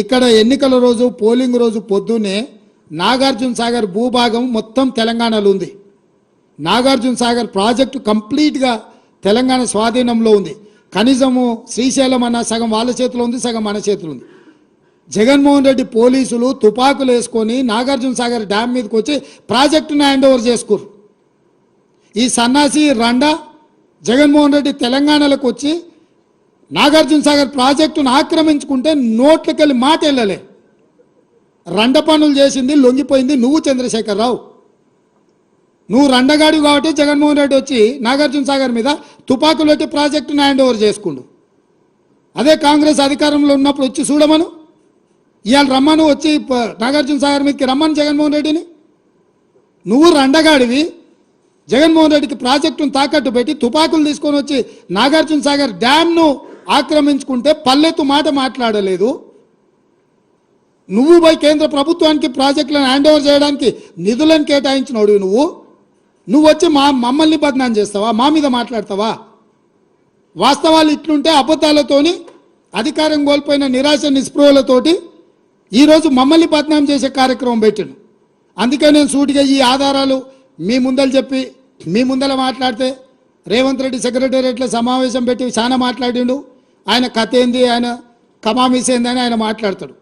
ఇక్కడ ఎన్నికల రోజు పోలింగ్ రోజు పొద్దున్నే నాగార్జున సాగర్ భూభాగం మొత్తం తెలంగాణలో ఉంది. నాగార్జున సాగర్ ప్రాజెక్టు కంప్లీట్గా తెలంగాణ స్వాధీనంలో ఉంది. కనీసము శ్రీశైలం అన్న సగం వాళ్ళ చేతిలో ఉంది సగం మన చేతిలో ఉంది. జగన్మోహన్ రెడ్డి పోలీసులు తుపాకులు వేసుకొని నాగార్జున సాగర్ డ్యామ్ మీదకి వచ్చి ప్రాజెక్టును హ్యాండ్ ఓవర్ చేసుకోరు. ఈ సన్నాసి రండా జగన్మోహన్ రెడ్డి తెలంగాణలోకి వచ్చి నాగార్జున సాగర్ ప్రాజెక్టును ఆక్రమించుకుంటే నోట్లకెళ్ళి మాట వెళ్ళలే రండ పనులు చేసింది లొంగిపోయింది నువ్వు చంద్రశేఖరరావు. నువ్వు రండగాడి కాబట్టి జగన్మోహన్ రెడ్డి వచ్చి నాగార్జున సాగర్ మీద తుపాకులు పెట్టి ప్రాజెక్టును హ్యాండ్ ఓవర్ చేసుకుండు. అదే కాంగ్రెస్ అధికారంలో ఉన్నప్పుడు వచ్చి చూడమను. ఇవాళ రమ్మను వచ్చి నాగార్జున సాగర్ మీదకి రమ్మను జగన్మోహన్ రెడ్డిని. నువ్వు రండగాడివి జగన్మోహన్ రెడ్డికి ప్రాజెక్టును తాకట్టు పెట్టి తుపాకులు తీసుకొని వచ్చి నాగార్జున సాగర్ డ్యామ్ను ఆక్రమించుకుంటే పల్లెత్తు మాట మాట్లాడలేదు. నువ్వు పోయి కేంద్ర ప్రభుత్వానికి ప్రాజెక్టులను హ్యాండ్ ఓవర్ చేయడానికి నిధులను కేటాయించినోడు నువ్వు. నువ్వు వచ్చి మా మమ్మల్ని బదనాం చేస్తావా? మా మీద మాట్లాడతావా? వాస్తవాలు ఇట్లుంటే అబద్ధాలతోని అధికారం కోల్పోయిన నిరాశ నిస్పృహలతోటి ఈరోజు మమ్మల్ని బదనాం చేసే కార్యక్రమం పెట్టాను అందుకే నేను సూటిగా ఈ ఆధారాలు మీ ముందలు చెప్పి మీ ముందర మాట్లాడితే రేవంత్ రెడ్డి సెక్రటేరియట్లో సమావేశం పెట్టి చాలా మాట్లాడిండు. ఆయన కథ ఏంది? ఆయన కమామిస్ ఏంది అని ఆయన మాట్లాడతాడు.